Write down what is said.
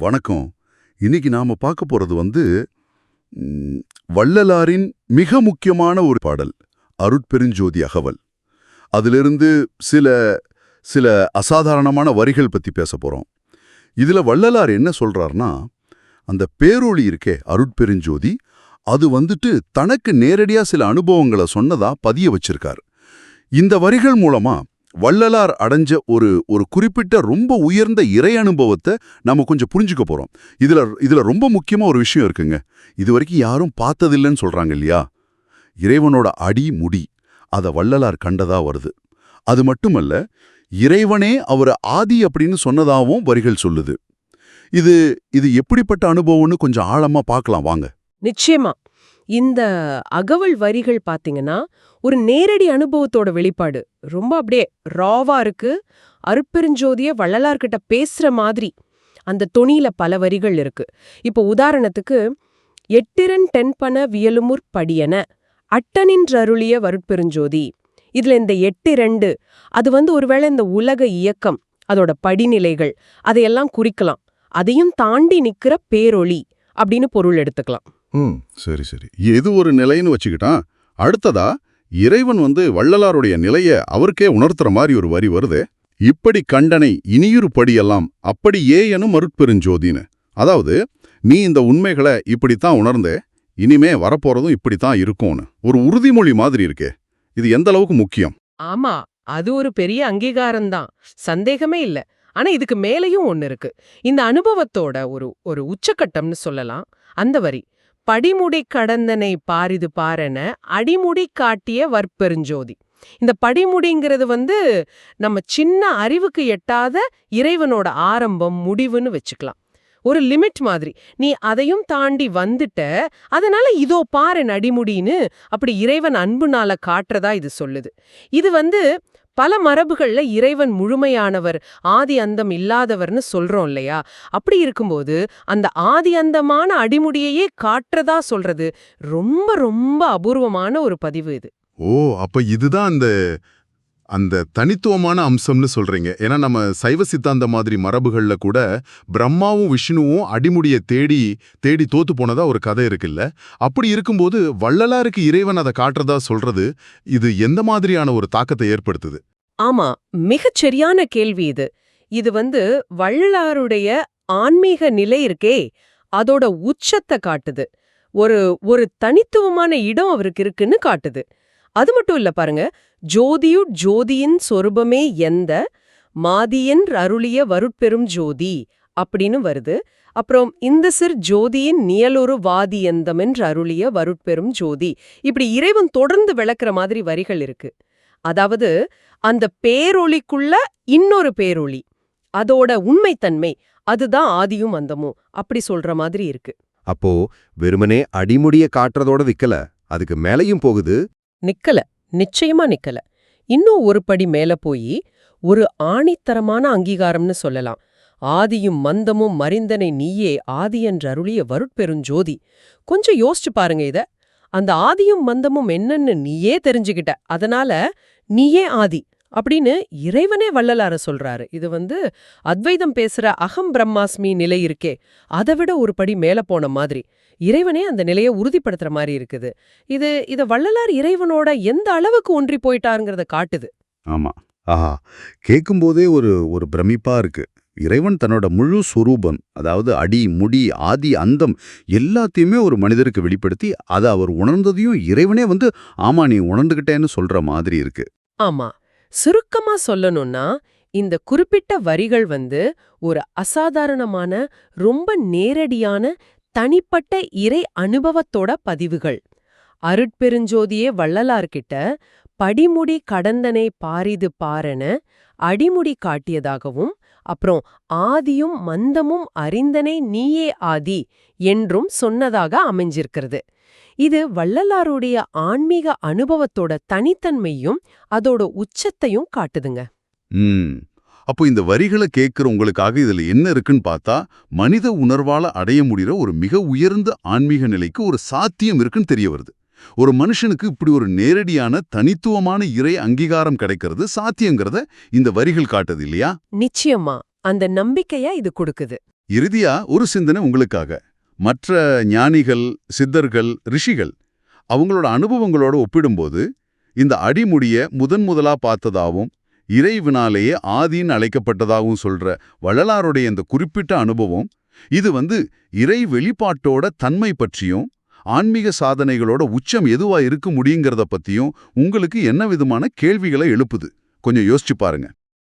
வணக்கம். இன்னைக்கு நாம பார்க்க போறது வந்து வள்ளலாரின் மிக முக்கியமான ஒரு பாடல் அருட்பெருஞ்சோதி அகவல். அதிலிருந்து சில சில அசாதாரணமான வரிகள் பத்தி பேச போறோம். இதுல வள்ளலார் என்ன சொல்றாருன்னா அந்த பேரொளி இருக்கே அருட்பெருஞ்சோதி அது வந்துட்டு தனக்கு நேரடியா சில அனுபவங்களை சொன்னதா பதிய வச்சிருக்கார். இந்த வரிகள் மூலமா வள்ளலார் அடைஞ்ச ஒரு ஒரு குறிப்பிட்ட ரொம்ப உயர்ந்த இறை அனுபவத்தை நம்ம கொஞ்சம் புரிஞ்சுக்க போறோம். இதுல இதுல ரொம்ப முக்கியமா ஒரு விஷயம் இருக்குங்க. இது வரைக்கும் யாரும் பார்த்ததில்லைன்னு சொல்றாங்க இல்லையா? இறைவனோட அடி முடி அத வள்ளலார் கண்டதா வருது. அது மட்டுமல்ல இறைவனே அவர் ஆதி அப்படின்னு சொன்னதாவும் வரிகள் சொல்லுது. இது இது எப்படிப்பட்ட அனுபவம்னு கொஞ்சம் ஆழமா பார்க்கலாம் வாங்க. நிச்சயமா. இந்த அகவல் வரிகள் பாத்தீங்கன்னா ஒரு நேரடி அனுபவத்தோட வெளிப்பாடு. ரொம்ப அப்படியே ராவா இருக்கு. அருப்பெருஞ்சோதிய வள்ளலார்கிட்ட பேசுற மாதிரி அந்த தொனியில பல வரிகள் இருக்கு. இப்போ உதாரணத்துக்கு எட்டிரன் தென்பன வியலுமுற் படியன அட்டனின்றருளிய வருட்பெருஞ்சோதி. இதுல இந்த எட்டு ரெண்டு அது வந்து ஒருவேளை இந்த உலக இயக்கம் அதோட படிநிலைகள் அதையெல்லாம் குறிக்கலாம். அதையும் தாண்டி நிக்கிற பேரொளி அப்படின்னு பொருள் எடுத்துக்கலாம். ம் சரி சரி. எது ஒரு நிலைன்னு வச்சுக்கிட்டான் அடுத்ததா இறைவன் வந்து வள்ளலாருடைய நிலைய அவருக்கே உணர்த்துற மாதிரி ஒரு வரி வருது. இப்படி கண்டனை இனியுறு படியெல்லாம் அப்படி எனும் அருட்பெருஞ்சோதின்னு அதாவது நீ இந்த உண்மைகளை இப்படித்தான் உணர்ந்தே இனிமே வரப்போறதும் இப்படித்தான் இருக்கும்னு. ஒரு உறுதிமொழி மாதிரி இருக்கே. இது எந்த அளவுக்கு முக்கியம்? ஆமா அது ஒரு பெரிய அங்கீகாரம்தான். சந்தேகமே இல்ல. ஆனா இதுக்கு மேலேயும் ஒன்னு இருக்கு. இந்த அனுபவத்தோட ஒரு ஒரு உச்சக்கட்டம்னு சொல்லலாம். அந்த வரி படிமுடி கடந்தனை பாரிது பாரென அடிமுடி காட்டிய வற்பெருஞ்சோதி. இந்த படிமுடிங்கிறது வந்து நம்ம சின்ன அறிவுக்கு எட்டாத இறைவனோட ஆரம்பம் முடிவுன்னு வச்சுக்கலாம். ஒரு லிமிட் மாதிரி. நீ அதையும் தாண்டி வந்துட்ட அதனால இதோ பாரு அடிமுடின்னு அப்படி இறைவன் அன்புனால காட்டுறதா இது சொல்லுது. இது வந்து பல மரபுகள்ல இறைவன் முழுமையானவர் ஆதி அந்தம் இல்லாதவர்னு சொல்றோம் இல்லையா? அப்படி இருக்கும்போது அந்த ஆதி அந்தமான அடிமுடியையே காட்டுறதா சொல்றது ரொம்ப ரொம்ப அபூர்வமான ஒரு பதிவு இது. ஓ அப்ப இதுதான் அந்த அந்த தனித்துவமான அம்சம்னு சொல்றீங்க. ஏன்னா நம்ம சைவ சித்தாந்த மாதிரி மரபுகள்ல கூட பிரம்மாவும் விஷ்ணுவும் அடிமுடியை தேடி தேடி தோத்து போனதா ஒரு கதை இருக்குல்ல. அப்படி இருக்கும்போது வள்ளலாருக்கு இறைவன் அதை காட்டுறதா சொல்றது இது எந்த மாதிரியான ஒரு தாக்கத்தை ஏற்படுத்துது? ஆமா மிகச் சரியான கேள்வி இது. இது வந்து வள்ளலாருடைய ஆன்மீக நிலை இருக்கே அதோட உச்சத்தை காட்டுது. ஒரு ஒரு தனித்துவமான இடம் அவருக்கு இருக்குன்னு காட்டுது. அது மட்டும் இல்ல பாருங்க ஜோதியுட் ஜோதியின் சொரூபமே எந்த மாதியன் அருளிய வருட்பெரும் ஜோதி அப்படின்னு வருது. அப்புறம் இந்த சிற் ஜோதியின் நியலொரு வாதியந்தமென்று அருளிய வருட்பெரும் ஜோதி. இப்படி இறைவன் தொடர்ந்து விளக்குற மாதிரி வரிகள் இருக்கு. அதாவது அந்த பேரொளிக்குள்ள இன்னொரு பேரொளி அதோட உண்மைத்தன்மை அதுதான் ஆதியும் அந்தமும் அப்படி சொல்ற மாதிரி இருக்கு. அப்போ வெறுமனே அடிமுடிய காட்டுறதோட விக்கல அதுக்கு மேலையும் போகுது? நிக்கல. நிச்சயமா நிக்கல. இன்னும் ஒரு படி மேல போய் ஒரு ஆணித்தரமான அங்கீகாரம்னு சொல்லலாம். ஆதியும் மந்தமும் மறிந்தனை நீயே ஆதி என்ற அருளிய வருட்பெருஞ்சோதி கொஞ்சம் யோசிச்சு பாருங்க இத. அந்த ஆதியும் மந்தமும் என்னன்னு நீயே தெரிஞ்சுக்கிட்ட. அதனால நீயே ஆதி. அப்படின்னு இறைவனே வள்ளலார சொல்றாரு. இது வந்து அத்வைதம் பேசுற அகம் பிரம்மாஸ்மி நிலை இருக்கே அதை விட ஒரு படி மேல போன மாதிரி. இறைவனே அந்த நிலையை உறுதிப்படுத்துற மாதிரி இருக்குது. இது இத வள்ளலார் இறைவனோட எந்த அளவுக்கு ஒன்றி போயிட்டாருங்கிறத காட்டுது. ஆமா. ஆஹா. கேட்கும்போதே ஒரு ஒரு பிரமிப்பா இருக்கு. இறைவன் தன்னோட முழு சுரூபம் அதாவது அடி முடி ஆதி அந்தம் எல்லாத்தையுமே ஒரு மனிதருக்கு வெளிப்படுத்தி அதை அவர் உணர்ந்ததையும் இறைவனே வந்து ஆமா நீ உணர்ந்துகிட்டேன்னு சொல்ற மாதிரி இருக்கு. ஆமா. சுருக்கமா சொல்லணும்னா இந்த குறிப்பிட்ட வரிகள் வந்து ஒரு அசாதாரணமான ரொம்ப நேரடியான தனிப்பட்ட இறை அனுபவத்தோட பதிவுகள். அருட்பெருஞ்சோதியே வள்ளலார்கிட்ட படிமுடி கடந்தனை பாரிது பாரன அடிமுடி காட்டியதாகவும் அப்புறம் ஆதியும் மந்தமும் அறிந்தனை நீயே ஆதி என்றும் சொன்னதாக அமைஞ்சிருக்கிறது. இது வள்ளலாருடைய ஆன்மீக அனுபவத்தோட தனித்தன்மையும் அதோட உச்சத்தையும் காட்டுதுங்க. அப்போ இந்த வரிகளை கேட்கிற உங்களுக்காக இதுல என்ன இருக்குன்னு பார்த்தா மனித உணர்வால அடைய முடிகிற ஒரு மிக உயர்ந்த ஆன்மீக நிலைக்கு ஒரு சாத்தியம் இருக்குன்னு தெரிய வருது. ஒரு மனுஷனுக்கு இப்படி ஒரு நேரடியான தனித்துவமான இறை அங்கீகாரம் கிடைக்கிறது சாத்தியங்கிறத இந்த வரிகள் காட்டுது இல்லையா? நிச்சயமா. அந்த நம்பிக்கைய இது கொடுக்குது. இறுதியா ஒரு சிந்தனை உங்களுக்காக. மற்ற ஞானிகள் சித்தர்கள் ரிஷிகள் அவங்களோட அனுபவங்களோட ஒப்பிடும்போது இந்த அடிமுடிய முதன் முதலா பார்த்ததாவும் இறைவினாலேயே ஆதின்னு அழைக்கப்பட்டதாகவும் சொல்ற வள்ளலாருடைய இந்த குறிப்பிட்ட அனுபவம் இது வந்து இறை வெளிப்பாட்டோட தன்மை பற்றியும் ஆன்மீக சாதனைகளோட உச்சம் எதுவா இருக்க முடியுங்கிறத பத்தியும் உங்களுக்கு என்ன விதமான கேள்விகளை எழுப்புது? கொஞ்சம் யோசிச்சு பாருங்க.